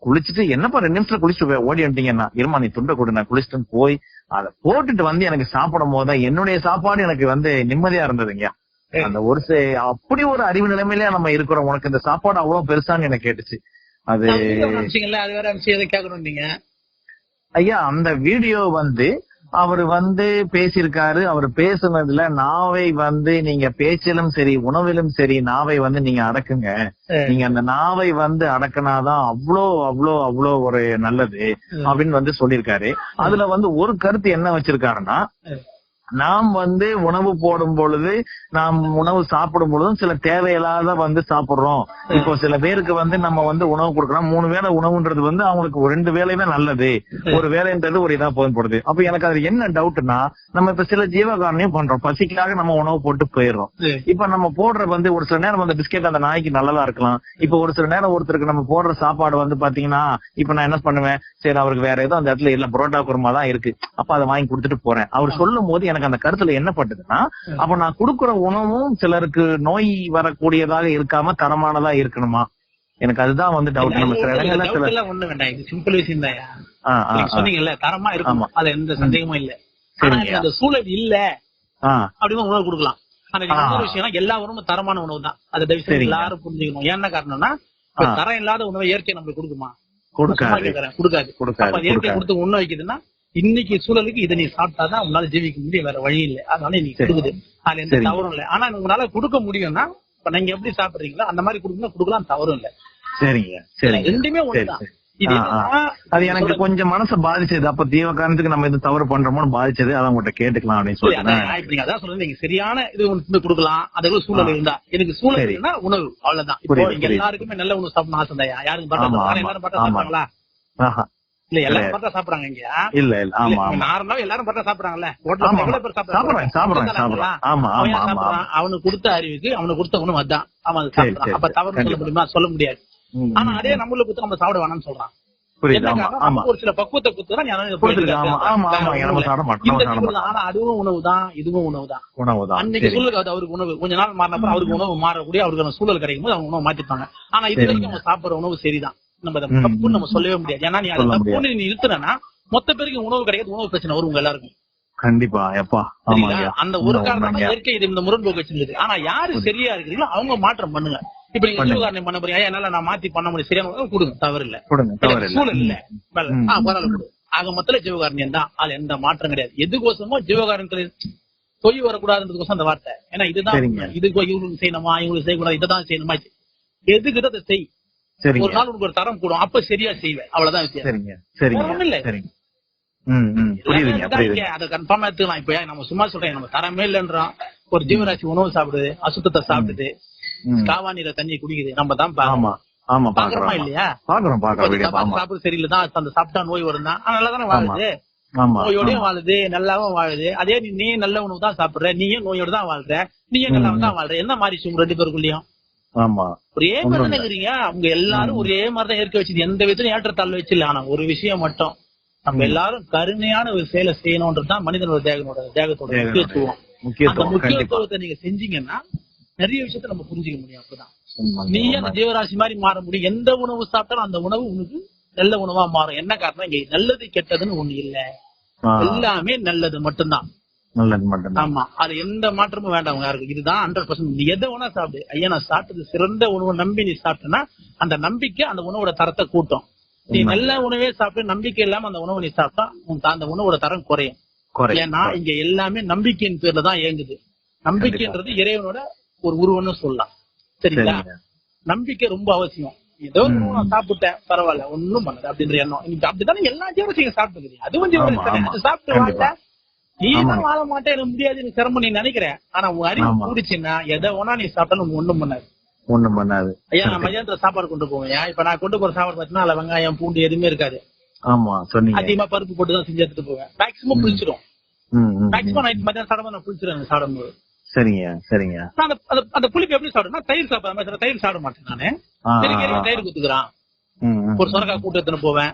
குளிச்சுட்டு என்னப்பா ரெண்டு நிமிஷத்துல குளிச்சுட்டு ஓடி வந்துட்டீங்கன்னா? இருமா நீ துண்டை கொடு நான் குளிச்சுட்டு போய் அதை போட்டுட்டு வந்து எனக்கு சாப்பிடும் போதுதான் என்னுடைய சாப்பாடு எனக்கு வந்து நிம்மதியா இருந்ததுங்க. அந்த ஒரு சே- அப்படி ஒரு அறிவு நிலைமையில நம்ம இருக்கிறோம். உனக்கு இந்த சாப்பாடு அவ்வளவு பெருசான்னு எனக்கு கேட்டுச்சு. அது அமிச்சிங்கல்ல அது வேற அமிச்சு எதை கேட்கணும் நீங்க? ஐயா அந்த வீடியோ வந்து அவர் வந்து பேசியிருக்காரு. அவர் பேசுனதுல நாவை வந்து நீங்க பேச்சிலும் சரி உணவிலும் சரி நாவை வந்து நீங்க அடக்குங்க. நீங்க அந்த நாவை வந்து அடக்குனாதான் அவ்வளோ அவ்வளோ அவ்வளோ ஒரு நல்லது அப்படின்னு வந்து சொல்லியிருக்காரு. அதுல வந்து ஒரு கருத்து என்ன வச்சிருக்காருன்னா நாம் வந்து உணவு போடும் பொழுது நாம் உணவு சாப்பிடும் பொழுதும் சில தேவையில்லாத வந்து சாப்பிடுறோம். இப்போ சில பேருக்கு வந்து நம்ம வந்து உணவு கொடுக்கறோம் மூணு வேளை உணவுன்றது வந்து அவங்களுக்கு ரெண்டு வேலை தான் நல்லது ஒரு வேலைன்றது ஒரு இதா போகுது அப்ப எனக்கு அதுல என்ன டவுட்னா நம்ம இப்ப சில ஜீவகாரணியம் பண்றோம். பசிக்காக நம்ம உணவு போட்டு போயிடுறோம். இப்ப நம்ம போடுற வந்து ஒரு சில நேரம் அந்த பிஸ்கெட் அந்த நாய்க்கு நல்லதா இருக்கலாம். இப்ப ஒரு சில நேரம் ஒருத்தருக்கு நம்ம போடுற சாப்பாடு வந்து பாத்தீங்கன்னா இப்ப நான் என்ன பண்ணுவேன்? சரி அவருக்கு வேற ஏதோ அந்த இடத்துல இல்ல புரோட்டா குருமா தான் இருக்கு. அப்ப அதை வாங்கி கொடுத்துட்டு போறேன். அவர் சொல்லும் போது எனக்கு அந்த கருத்துல என்ன பட்டுதுன்னா அப்ப நான் கொடுக்குற உணவும் சிலருக்கு நோய் வரக்கூடியதாக இருக்காம தரமானதா இருக்கணுமா? எனக்கு அதுதான் வந்து டவுட் நம்ம சில இடங்கள்ல சில ஒண்ணு வேண்டாம். இது சிம்பிள் விஷயம் தான். சொன்னீங்கல்ல தரமா இருக்கும். அதுல எந்த சந்தேகமும் இல்ல. அந்த சூழல் இல்ல அப்படின்னு உணவு கொடுக்கலாம். ஆனா விஷயம் எல்லா உணவும் தரமான உணவு தான். அதை தயவு. எல்லாரும் புரிஞ்சுக்கணும். என்ன காரணம்னா. தரம் இல்லாத உணவை இயற்கை நம்மளுக்கு கொடுக்குமா? கொடுக்காது. கொடுக்காது. அது இயற்கை கொடுத்து உண்ண வைக்குதுன்னா இன்னைக்கு சூழலுக்கு இதை நீ சாப்பிட்டாதான் உன்னால ஜீவிக்க முடியும் வேற வழி இல்ல. அதனால நீ சரி. கொடுக்குது. அதுல எந்த. தவறும் இல்ல. ஆனா உங்களால கொடுக்க முடியும்னா இப்ப நீங்க எப்படி சாப்பிடுறீங்களோ அந்த மாதிரி கொடுக்கணும் கொடுக்கலாம் தவறும் இல்ல. சரிங்க. சரிங்க ரெண்டுமே ஒண்ணுதான் அது எனக்கு கொஞ்சம் மனசை பாதிச்சது. அப்ப தீவ காரணத்துக்கு நம்ம இது தவறு பண்றோமோன்னு பாதிச்சது. அதான் உங்ககிட்ட கேட்டுக்கலாம் அப்படின்னு சொல்லிட்டு அதான் சொல்றது. நீங்க சரியான இது கொடுக்கலாம். அதுக்கு சூழல். இருந்தா. எனக்கு சூழல். இருந்தா உணவு. அவ்வளவுதான். இப்போ. எல்லாருக்குமே நல்ல உணவு சாப்பிடணும் ஆசை தான். யாருக்கும் எல்லாரும் பட்டா ஆமா. இல்ல எல்லாரும். பட்டா சாப்பிடுறாங்க இங்க இல்ல இல்ல ஆமா ஆமா. நார்மலா எல்லாரும் பட்டா சாப்பிடுறாங்கல்ல. ஹோட்டல்ல எவ்வளவு பேர் ஆமா? அவனுக்கு கொடுத்த அறிவுக்கு அவனுக்கு கொடுத்த உணவு அதான். அவன் அதை சாப்பிடுறான். அப்ப. தவறு சொல்ல. முடியுமா? சொல்ல முடியாது. ஆனா அதே. நம்மள குத்து நம்ம சாப்பிட வேணாம்னு சொல்றான். ஒரு சில பக்குவத்தை குத்துதான் ஞானம் இது புரியுது ஆமா போயிட்டு ஆமா ஆமா வேற நம்ம ஒண்ணும் சாப்பிட இல்ல. மாட்டோம் இந்த நம்ம சாப்பிட ஜீவன் மாட்டோம். தான். ஆனா அதுவும் உணவு தான். இதுவும் உணவு தான். அன்னைக்கு சூழலுக்கு அவருக்கு உணவு. கொஞ்ச நாள் மாறினப்ப அவருக்கு உணவு மாறக்கூடிய அவருக்கான சூழல் கிடைக்கும் போது அவங்க உணவு மாத்திப்பாங்க. ஆனா இது. வரைக்கும் அவங்க சாப்பிடுற உணவு சரிதான். நம்ம தப்புன்னு. நம்ம சொல்லவே முடியாது. ஏன்னா நீ அதை தப்புன்னு நீ நிறுத்தினா மொத்த பேருக்கு உணவு கிடையாது உணவு பிரச்சனை வரும் உங்க எல்லாருக்கும் கண்டிப்பா எப்பா. அந்த ஒரு காரணம். இயற்கை இது இந்த முரண்போக்கு வச்சிருக்குது ஆனா யாரு சரியா இருக்கிறீங்களோ அவங்க மாற்றம் பண்ணுங்க. இப்ப நீங்க. ஜீவகாரணம் பண்ண போறீங்க. என்னால நான் மாத்தி பண்ண முடியும். சரியான கொடுங்க. தவறு இல்ல சூழல் இல்ல பரவாயில்ல. ஆக மொத்தல ஜீவகாரணியம் தான். அது எந்த மாற்றம் கிடையாது. எதுக்கோசமோ ஜீவகாரணத்துல தொய் வரக்கூடாதுன்றதுக்கோசம் அந்த வார்த்தை. ஏன்னா இதுதான். இதுக்கு இவங்களுக்கு செய்யணுமா இவங்களுக்கு செய்யக்கூடாது இதை தான் செய்யணுமா? எதுக்கு அதை செய்? ஒரு நாள் உனக்கு ஒரு தரம் கூடும். அப்ப சரியா செய்வேன் அவ்வளவுதான் வித்தியாசம். சரிங்க. சரிங்க. இல்ல. சரிங்க. அதை கன்ஃபார்மா எடுத்துக்கலாம். இப்ப நம்ம சும்மா சொல்றேன். நம்ம தரமே இல்லைன்றோம் ஒரு ஜீவராசி உணவு சாப்பிடுது அசுத்தத்தை சாப்பிடுது. காவா நீரை தண்ணி குடிக்குது. நம்ம தான் பாக்குறோம். ஆமா. ஆமா பாக்குறோமா. இல்லையா? பாக்குறோம் பாக்குறோம். சாப்பாடு ஆமா சாப்பிட சரியில்லை. தான் அந்த சாப்பிட்டா நோய் வரும் தான் நல்லா தானே. வாழுது? நோயோடயும். வாழுது நல்லாவும் வாழுது. அதே நீ நல்ல உணவு தான் சாப்பிடுற. நீயும் நோயோட தான் வாழ்ற. நீயும் நல்லா. தான் வாழ்ற. என்ன மாறிச்சு உங்க ரெண்டு பேருக்குள்ளயும்? ஆமா. ஒரே மாதிரி. இருக்கிறீங்க? அவங்க எல்லாரும். ஒரே மாதிரி தான் ஏற்க வச்சது எந்த விதத்திலும் ஏற்றத்தாழ்வு வச்சு ஆனா ஒரு விஷயம் மட்டும். நம்ம. எல்லாரும் கருணையான ஒரு செயலை செய்யணும்ன்றதுதான் மனிதனோட தேகனோட தேகத்தோட முக்கியத்துவம். அந்த முக்கியத்துவம் முக்கியத்துவத்தை நீங்க செஞ்சீங்கன்னா நிறைய விஷயத்த நம்ம புரிஞ்சுக்க முடியும். அப்பதான் நீ அந்த. ஜீவராசி மாதிரி மாற முடியும்? எந்த உணவு சாப்பிட்டாலும் அந்த உணவு உனக்கு நல்ல உணவா மாறும். என்ன காரணம்? இங்க நல்லது கெட்டதுன்னு ஒண்ணு இல்ல. எல்லாமே நல்லது மட்டும்தான். நல்லது மட்டும்தான். ஆமா அது எந்த மாற்றமும் வேண்டாம் யாருக்கு இதுதான் ஹண்ட்ரட் பர்சன்ட் நீ எதை வேணா சாப்பிடு. ஐயா நான் சாப்பிட்டது சிறந்த உணவு நம்பி நீ சாப்பிட்டனா அந்த நம்பிக்கை அந்த உணவோட தரத்தை கூட்டும். நீ. நல்ல உணவே சாப்பிட்டு நம்பிக்கை இல்லாம அந்த உணவை நீ சாப்பிட்டா உன் அந்த உணவோட தரம் குறையும். குறை ஏன்னா இங்க எல்லாமே நம்பிக்கையின் பேர்ல தான் இயங்குது. நம்பிக்கைன்றது இறைவனோட ஒரு உருவம்னு சொல்லலாம். சரிங்களா? சரிங்க. நம்பிக்கை ரொம்ப அவசியம். ஏதோ நான் சாப்பிட்டேன் பரவாயில்ல ஒண்ணும் பண்ணல அப்படின்ற எண்ணம். அப்படித்தானே எல்லா ஜீவராசியும் சாப்பிட்டுக்கிறீங்க அதுவும் ஆமா, ஜீவராசி ஆமா. அது சாப்பிட்டு கண்டிப்பா. நீ வாழ மாட்டேன் எனக்கு முடியாது சிரமம் நீ நினைக்கிற ஆனா உன் அறிவு. கூடிச்சுன்னா எதை வேணா நீ சாப்பிட்டாலும் ஒண்ணும் பண்ணாது. ஒண்ணும் பண்ணாது. ஐயா நான் மதியானத்துல சாப்பாடு கொண்டு போவேன். இப்ப நான் கொண்டு போற சாப்பாடு பாத்தீங்கன்னா அதுல வெங்காயம் பூண்டு எதுவுமே இருக்காது. ஆமா சொன்னீங்க. அதிகமா பருப்பு போட்டு தான் செஞ்சு எடுத்துட்டு போவேன். மேக்சிமம் ம். புளிச்சிடும் ம், ம், ம். மேக்சிமம் நைட் மத்தியானம் சாப்பிடும் நான் புளிச்சிருவேன் சாப்பிடும்போது. சரிங்க சரிங்க. அந்த- அந்த- புளிப்பு எப்படி சாப்பிடுவேன் தயிர் சாப்பிட தயிர் சாப்பிட மாட்டேன் நானு. தயிர் குத்துக்கிறான். ஒரு சொரக்காய் கூட்டு எடுத்துன்னு போவேன்.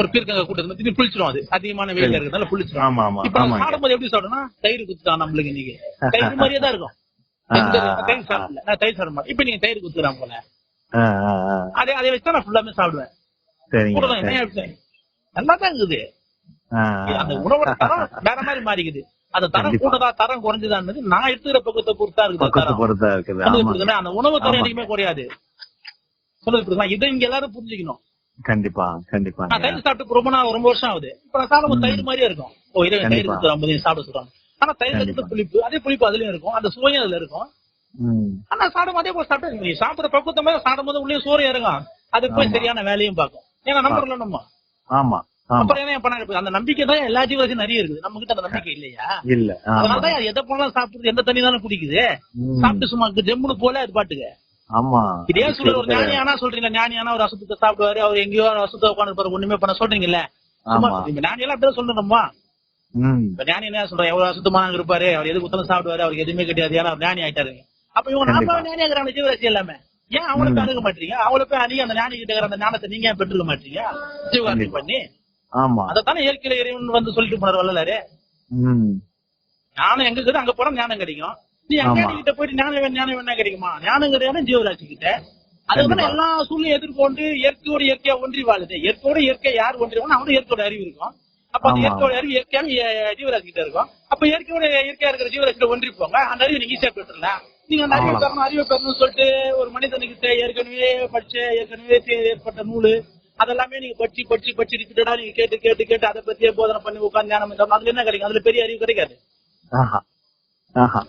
ஒரு பீர்க்கங்காய் கூட்டு எடுத்து திருப்பி புளிச்சிடும் அது. அதிகமான வெயில. இருக்கிறதால புளிச்சிடும் ஆமா ஆமா இப்ப சாப்பிடும்போது எப்படி சாப்பிடணும் தயிர் குத்துட்டான் நம்மளுக்கு இன்னைக்கு. தயிர் மாதிரியே தான் இருக்கும். தயிர் சாப்பிடல. நான் தயிர் சாப்பிட மாட்டேன். இப்ப நீங்க தயிர் குத்துக்கிறான் போல. அதே அதை வச்சு நான் ஃபுல்லாமே சாப்பிடுவேன்? நல்லா தான் இருக்குது. அந்த உணவோட தரம் வேற மாதிரி மாறிக்குது. அந்த தரம். கூடதா தரம் குறைஞ்சதான்னு நான் எடுத்துக்கிற பக்கத்தை பொறுத்தா இருக்குது? அந்த உணவு தரம். என்னைக்குமே குறையாது. சொல்லுது? இதை இங்க எல்லாரும் புரிஞ்சுக்கணும். கண்டிப்பா கண்டிப்பா. நான் தயிர் சாப்பிட்டு ரொம்ப நாள் ரொம்ப வருஷம் ஆகுது. இப்ப நான் சாப்பிடும். தயிர் மாதிரியே இருக்கும். ஓ இதை தயிர் சாப்பிட சொல்றாங்க. ஆனா தயிர். இருக்கிற புளிப்பு அதே புளிப்பு அதுலயும் இருக்கும். அந்த சுவையும் அதுல இருக்கும். ஆனா சாப்பிடும் அதே போல சாப்பிட்டு நீ சாப்பிடுற பக்குவத்த மாதிரி சாப்பிடும் போது உள்ளே சோறு இறங்கும் அது போய். சரியான வேலையும் பார்க்கும். ஏன்னா நம்பர்ல நம்ம ஆமா அப்புறம் என்ன பண்ண அந்த நம்பிக்கை தான் எல்லா ஜீவராசியும் நிறைய இருக்குது. நம்ம கிட்ட அந்த நம்பிக்கை இல்லையா? இல்ல அதனாலதான் அது எதை போனாலும் சாப்பிடுறது எந்த தண்ணி தானே குடிக்குது. சாப்பிட்டு சும்மா ஜெம்முன்னு போல அது பாட்டுக்கு. ஆமா. இதே சூழல் ஒரு ஞானியானா சொல்றீங்க ஞானியானா ஒரு அசுத்தத்தை சாப்பிடுவாரு அவர் எங்கேயோ அசுத்த உட்காந்து ஒண்ணுமே பண்ண சொல்றீங்கல்ல. ஞானியெல்லாம் அப்படிதான் சொல்லணுமா? ம். இப்ப ஞானி என்ன சொல்றேன் எவ்வளவு அசுத்தமாக இருப்பாரு அவர் எது குத்தம் சாப்பிடுவாரு அவருக்கு எதுவுமே கிடையாது ஏன்னா அவர் ஞானி ஆயிட்டாரு. அப்ப இவங்க நாம கண்டிப்பா. ஞானி ஆகிறாங்க ஜீவராசி எல்லாமே. ஏன் போய் அணுக மாட்டீங்க? அவங்கள போய் அணுகி அந்த ஞானி கிட்ட அந்த ஞானத்தை நீங்க பெற்றுக்க மாட்டீங்க? கண்டிப்பா. பண்ணி. ஆமா. அதைத்தானே இயற்கையில இறைவன் வந்து சொல்லிட்டு போனார் வள்ளலாரு. ம். ஞானம் எங்க இருக்குது? அங்க போனா ஞானம் கிடைக்கும். நீ. அஞ்ஞானி கிட்ட போயிட்டு ஞானம் ஞானம் வேணா கிடைக்குமா ஞானம் கிடையாது ஜீவராசி கிட்ட அதுக்கு கண்டிப்பா. எல்லா சூழ்நிலையும் எதிர்கொண்டு இயற்கையோட இயற்கையா ஒன்றி வாழுது. இயற்கையோட இயற்கை யார் ஒன்றிவானோ அவனும் இயற்கையோட அறிவு இருக்கும். அப்ப அந்த. இயற்கையோட அறிவு இயற்கையான இய- ஜீவராசி கிட்ட இருக்கும். அப்ப இயற்கையோட இயற்கையா இருக்கிற ஜீவராசிட்ட ஒன்றி போங்க. அந்த அறிவு நீங்க ஈஸியா பெற்றுலாம் நீங்க அந்த அறிவு. பெறணும் அறிவு பெறணும்னு சொல்லிட்டு ஒரு மனிதனுக்கிட்ட ஏற்கனவே படிச்ச ஏற்கனவே ஏற்பட்ட நூலு அதெல்லாமே நீங்க படிச்சு படிச்சு படிச்சு ரிப்பீட்டடா நீங்க கேட்டு கேட்டு கேட்டு அதை பத்தியே போதனை பண்ணி உட்கார்ந்து ஞானம் அதுல என்ன கிடைக்கும்? அதுல பெரிய அறிவு கிடைக்காது.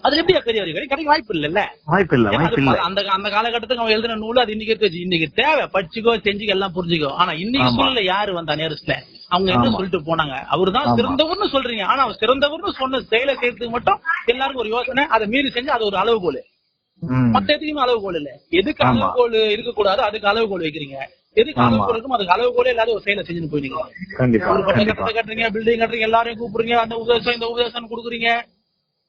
அதுல எப்படி பெரிய கிடைக்கும் கிடைக்க வாய்ப்பு இல்லல்ல. வாய்ப்பு இல்ல அது வாய்ப்பு இல்ல. அந்த அந்த காலகட்டத்துக்கு அவன் எழுதின நூல் அது இன்னைக்கு இன்னைக்கு தேவை. படிச்சுக்கோ செஞ்சுக்கோ எல்லாம் புரிஞ்சுக்கோ. ஆனா இன்னைக்கு. சூழ்நிலை யாரு வந்தா நேரத்துல அவங்க என்ன. சொல்லிட்டு போனாங்க? அவர்தான். சிறந்தவர்னு சொல்றீங்க. ஆனா அவர் சிறந்தவர்னு சொன்ன செயலை செய்யறதுக்கு மட்டும் எல்லாருக்கும் ஒரு யோசனை. அதை மீறி செஞ்சு அது ஒரு அளவுகோல். மத்த எதுக்குமே அளவுகோல் இல்ல. எதுக்கு. அளவுகோல் இருக்கக்கூடாது அதுக்கு அளவுகோல் வைக்கிறீங்க. எதுக்கு. அளவுகோல் இருக்கும் அதுக்கு அளவுகோலே இல்லாத ஒரு செயலை செஞ்சுட்டு போயிருக்கீங்க ஒரு கட்டத்தை கட்டுறீங்க பில்டிங் கட்டுறீங்க எல்லாரையும் கூப்பிடுறீங்க அந்த உபதேசம் இந்த உபதேசம் கொடுக்குறீங்க.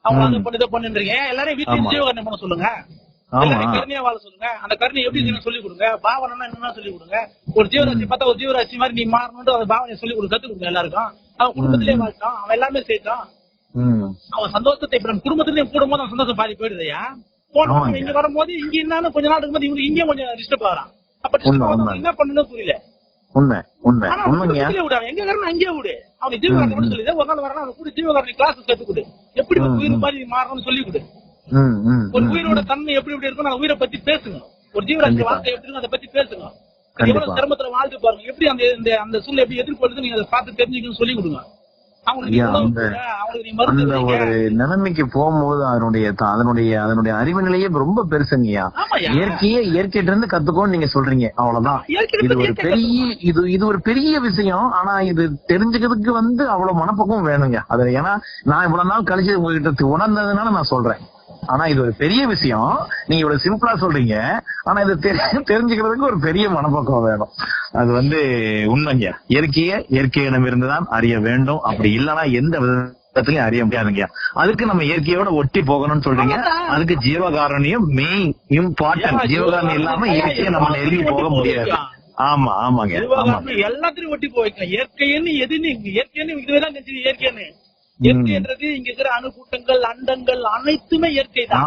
அவங்க. அதை பண்ணி இதை பண்ணுன்றீங்க. எல்லாரையும் வீட்டுல ஆமா. ஜீவகரணம் பண்ண சொல்லுங்க. கருணையா வாழ சொல்லுங்க. அந்த கருணை எப்படி சொல்லி கொடுங்க. பாவனைனா என்னன்னா சொல்லி கொடுங்க. ஒரு ஜீவராசி பார்த்தா ஒரு ஜீவராசி மாதிரி நீ மாறணும்னு அந்த பாவனையை சொல்லி கொடுக்க கத்து கொடுங்க எல்லாருக்கும். அவன் குடும்பத்திலேயே வாழ்த்தான் அவன் எல்லாமே ம். அவன் சந்தோஷத்தை இப்ப நம்ம குடும்பத்திலேயே கூடும்போது அவன் சந்தோஷம் பாதி போயிடுதையா போன ஆமாங்க. இங்க வரும்போது இங்க என்னன்னு கொஞ்ச நாள் இருக்கும்போது இவங்க இங்கே கொஞ்சம் டிஸ்டர்ப் ஆகிறான். அப்ப. என்ன பண்ணணும் புரியல. உண்மை உண்மை. உண்மைங்க. எங்க காரணம் அங்கேயே விடு. அவன் ஜீவகாரணம் மட்டும் சொல்லி ஒரு நாள் வரணும் அவன் கூட ஜீவகாரணி கிளாஸ் கத்து கொடு. எப்படி உயிர். மாதிரி மாறணும்னு சொல்லி கொடு. ஒரு உயிரோட. தன்மை எப்படி எப்படி இருக்கும் அந்த உயிரை பத்தி பேசுங்க. ஒரு ஜீவராசி. வாழ்க்கை எப்படி அதை பத்தி பேசுங்க. எவ்வளவு சிரமத்துல வாழ்ந்து பாருங்க. எப்படி அந்த அந்த சூழ்நிலை எப்படி எதிர்கொள்ளுது நீங்க அதை பார்த்து தெரிஞ்சுக்கணும்னு சொல்லி கொடுங்க. அந்த-. ஒரு நிலைமைக்கு போகும்போது அதனுடைய அதனுடைய அதனுடைய அறிவு நிலையே ரொம்ப பெருசுங்கய்யா. இயற்கையே இயற்கையிட்ட இருந்து கத்துக்கோன்னு நீங்க சொல்றீங்க அவ்வளவுதான். இது ஒரு பெரிய இது இது ஒரு பெரிய விஷயம் ஆனா இது தெரிஞ்சுக்கிறதுக்கு வந்து அவ்வளவு மனப்பக்குவம் வேணுங்க. அது ஏன்னா நான் இவ்வளவு நாள் கழிச்சு உங்ககிட்ட உணர்ந்ததுனால நான் சொல்றேன். ஆனா இது ஒரு பெரிய விஷயம். நீங்க இவ்வளவு சிம்பிளா சொல்றீங்க. ஆனா இது தெரி- தெரிஞ்சுக்கிறதுக்கு ஒரு பெரிய மனப்பக்குவம் வேணும். அது வந்து உண்மைங்க. இயற்கையை இயற்கையிடம் இருந்துதான் அறிய வேண்டும். அப்படி இல்லைன்னா எந்த விதத்திலையும் அறிய முடியாதுங்க. அதுக்கு நம்ம இயற்கையோட ஒட்டி போகணும்னு சொல்றீங்க. அதுக்கு ஜீவகாரணியம் மெயின் இம்பார்ட்டன்ட் ஜீவகாரணம் இல்லாம இயற்கையை நம்ம நெருங்கி போக முடியாது. ஆமா ஆமாங்க. எல்லாத்தையும் ஒட்டி போய்க்க இயற்கைன்னு எதுன்னு இயற்கைன்னு இதுவேதான் தெரிஞ்சது இயற்கைன்னு இயற்கைன்றது இங்க இருக்கிற அணுக்கூட்டங்கள் அண்டங்கள் அனைத்துமே இயற்கை தான்.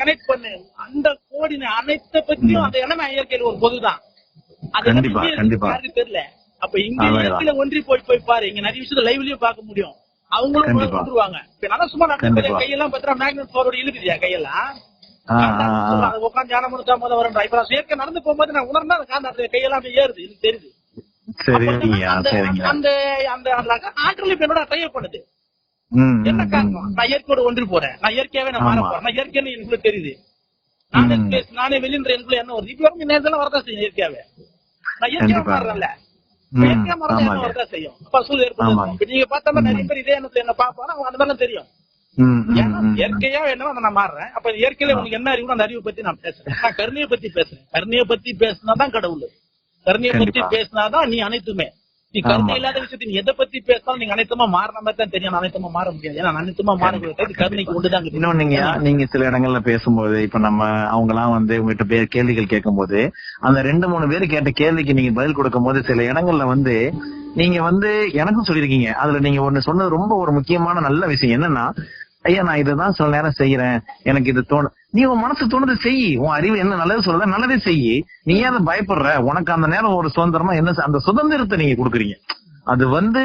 கனெக்ட் பண்ணு. அந்த கோடின அனைத்த பத்தியும் அந்த இடமே இயற்கையில ஒரு பொதுதான் அது. யாருக்கு தெரியல. அப்ப இங்க. இயற்கையில ஒன்றி போய் போய் பாரு. இங்க நிறைய விஷயத்த லைவ்லயும் பார்க்க முடியும். அவங்களும். கொண்டுருவாங்க. இப்ப நல்லா சும்மா நடந்து கண்டிப்பா. கையெல்லாம் பத்திரம் மேக்னெட் ஃபார்வர்டு இழுக்குதியா கையெல்லாம். உட்காந்து ஞானம் முடிச்சா முதல்ல வரேன். இப்ப நான் சேர்க்க நடந்து போகும்போது நான் உணர்ந்தா அந்த கையெல்லாம் ஏறுது. எனக்கு தெரியுது. அந்த அந்த ஆற்றல் இப்ப என்னோட பண்ணுது? என்ன காரணம்? நான் இயற்கையோட ஒன்றி போறேன். நான் இயற்கையாவே நான் மாற. போறேன். நான் இயற்கைன்னு எனக்குள்ள தெரியுது. நானே நானே எனக்குள்ள என்ன வருது? இப்ப வரைக்கும் நேரத்துல வரதான் செய்யும் இயற்கையாவே. நான் இயற்கையா. மாறுறேன்ல. இயற்கையா மாறதான் என்ன. வரதான் செய்யும்? அப்ப சூழல் ஏற்படுது. நீங்க பார்த்தா நிறைய. பேர் இதே எண்ணத்துல என்ன பாப்பாங்க அவங்க அந்த மாதிரிலாம் தெரியும். இயற்கையா என்னவோ அதை நான் மாறுறேன். அப்ப இயற்கையில உனக்கு என்ன அறிவு அந்த அறிவை பத்தி நான் பேசுறேன். நான் கருணையை பத்தி பேசுறேன். கருணையை பத்தி பேசினாதான் கடவுள். கருணையை பத்தி. பேசினாதான் நீ அனைத்துமே. நீ. கருணை இல்லாத விஷயத்தை நீ எதை பத்தி பேசினாலும் நீங்க அனைத்துமா மாறின மாதிரி தான் தெரியும். அனைத்துமா மாற முடியாது. ஏன்னா அனைத்துமா மாறக்கூடாது கருணைக்கு ஒன்றுதான் இன்னொன்னு நீங்க நீங்க சில இடங்கள்ல பேசும்போது இப்ப நம்ம அவங்க எல்லாம் வந்து உங்ககிட்ட பே- கேள்விகள் கேட்கும்போது அந்த ரெண்டு மூணு பேர் கேட்ட கேள்விக்கு நீங்க பதில் கொடுக்கும்போது சில இடங்கள்ல வந்து நீங்க வந்து எனக்கும் சொல்லியிருக்கீங்க. அதுல நீங்க ஒண்ணு சொன்னது ரொம்ப ஒரு முக்கியமான நல்ல விஷயம் என்னன்னா ஐயா நான் இதுதான் சில நேரம் செய்யறேன். எனக்கு இது தோணு நீ உன் மனசு தோணுது செய். உன் அறிவு என்ன நல்லது சொல்றத நல்லதே செய். நீ ஏன் பயப்படுற? உனக்கு அந்த நேரம் ஒரு சுதந்திரமா என்ன அந்த சுதந்திரத்தை நீங்க கொடுக்குறீங்க. அது வந்து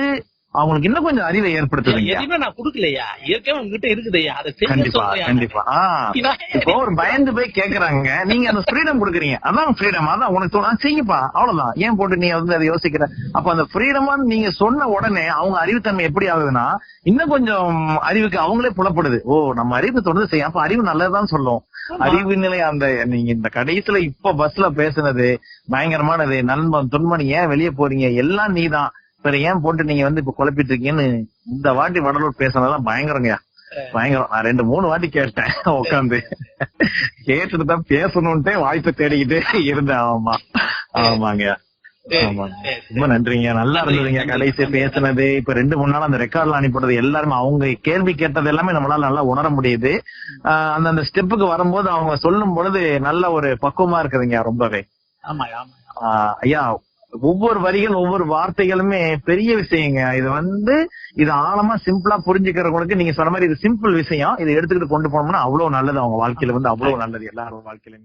அவங்களுக்கு இன்னும் கொஞ்சம் அறிவை ஏற்படுத்துதுங்க. எதுவுமே நான் குடுக்கலையா? ஏற்கனவே உங்ககிட்ட இருக்குதையா? அதை கண்டிப்பா கண்டிப்பா. இப்போ ஒரு பயந்து போய் கேக்குறாங்க நீங்க அந்த ஃப்ரீடம் கொடுக்குறீங்க. அதான் ஃப்ரீடம் அதான் உனக்கு தோணு- ஆ, செய்யுப்பா. அவ்வளவுதான். ஏன் போட்டு நீ வந்து அதை யோசிக்கிற? அப்ப அந்த ஃப்ரீடமா நீங்க சொன்ன உடனே அவங்க அறிவுத்தன்மை எப்படி ஆகுதுன்னா இன்னும் கொஞ்சம் அறிவுக்கு அவங்களே புலப்படுது. ஓ நம்ம அறிவு தொடர்ந்து செய்யும். அப்ப அறிவு நல்லதுதான் சொல்லும். அறிவு நிலை அந்த நீங்க இந்த கடைசியில இப்ப பஸ்ல பேசுனது பயங்கரமானது நண்பன் துன்பன் ஏன் வெளியே போறீங்க? எல்லாம் நீதான். பிற ஏன் போட்டு நீங்க வந்து இப்ப குழப்பிட்டு இருக்கீங்கன்னு இந்த வாட்டி வடலூர் பேசுனதெல்லாம் பயங்கரங்க பயங்கரம். நான் ரெண்டு மூணு வாட்டி கேட்டேன் உட்காந்து கேட்டுட்டு தான் பேசணும்ட்டே வாய்ப்பை தேடிக்கிட்டே இருந்தேன். ஆமா. ஆமாங்க. ஆமா ரொம்ப நன்றிங்க நல்லா இருந்ததுங்க கடைசி பேசுனது. இப்ப ரெண்டு மூணு நாள் அந்த ரெக்கார்ட்ல அனுப்பிடுறது எல்லாருமே அவங்க கேள்வி கேட்டது எல்லாமே நம்மளால நல்லா உணர முடியுது. அந்த அந்த ஸ்டெப்புக்கு வரும்போது அவங்க சொல்லும் பொழுது நல்ல ஒரு பக்குவமா இருக்குதுங்க ரொம்பவே. ஐயா ஒவ்வொரு வரிகள் ஒவ்வொரு வார்த்தைகளுமே பெரிய விஷயங்க. இது வந்து இது ஆழமா சிம்பிளா புரிஞ்சுக்கிறவங்களுக்கு நீங்க சொன்ன மாதிரி இது சிம்பிள் விஷயம். இதை எடுத்துக்கிட்டு கொண்டு போனோம்னா அவ்வளவு நல்லது. அவங்க வாழ்க்கையில வந்து அவ்வளவு நல்லது. எல்லாரும் வாழ்க்கையிலும்.